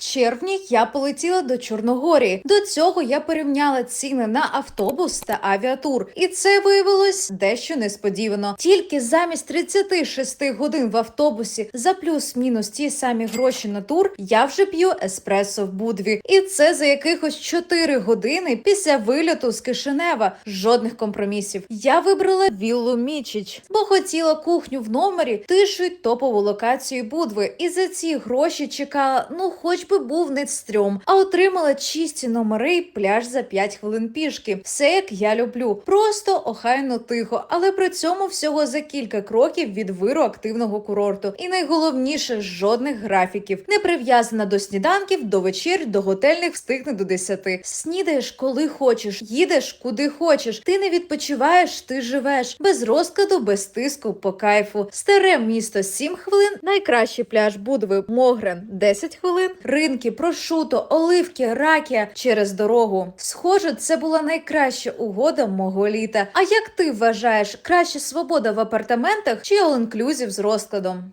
червні я полетіла до Чорногорії. До цього я порівняла ціни на автобус та авіатур, і це виявилось дещо несподівано. Тільки замість 36 годин в автобусі за плюс-мінус ті самі гроші на тур я вже п'ю еспресо в Будві, і це за якихось 4 години після вильоту з Кишинева. Жодних компромісів. Я вибрала віллу Мічіч, бо хотіла кухню в номері, тишу й топову локацію Будви. І за ці гроші чекала, ну хоч би був не стрьом, а отримала чисті номери й пляж за 5 хвилин пішки. Все як я люблю, просто охайно тихо, але при цьому всього за кілька кроків від виру активного курорту. І найголовніше жодних графіків, не прив'язана до сніданків, до вечір, до готельних встигне до 10. Снідаєш коли хочеш, їдеш куди хочеш. Ти не відпочиваєш, ти живеш без розкладу, без тиску, по кайфу. Старе місто 7 хвилин. Найкращий пляж Будви Могрен 10 хвилин. Ринки, прошуто, оливки, ракія через дорогу. Схоже, це була найкраща угода мого літа. А як ти вважаєш, краще свобода в апартаментах чи all-inclusive з розкладом?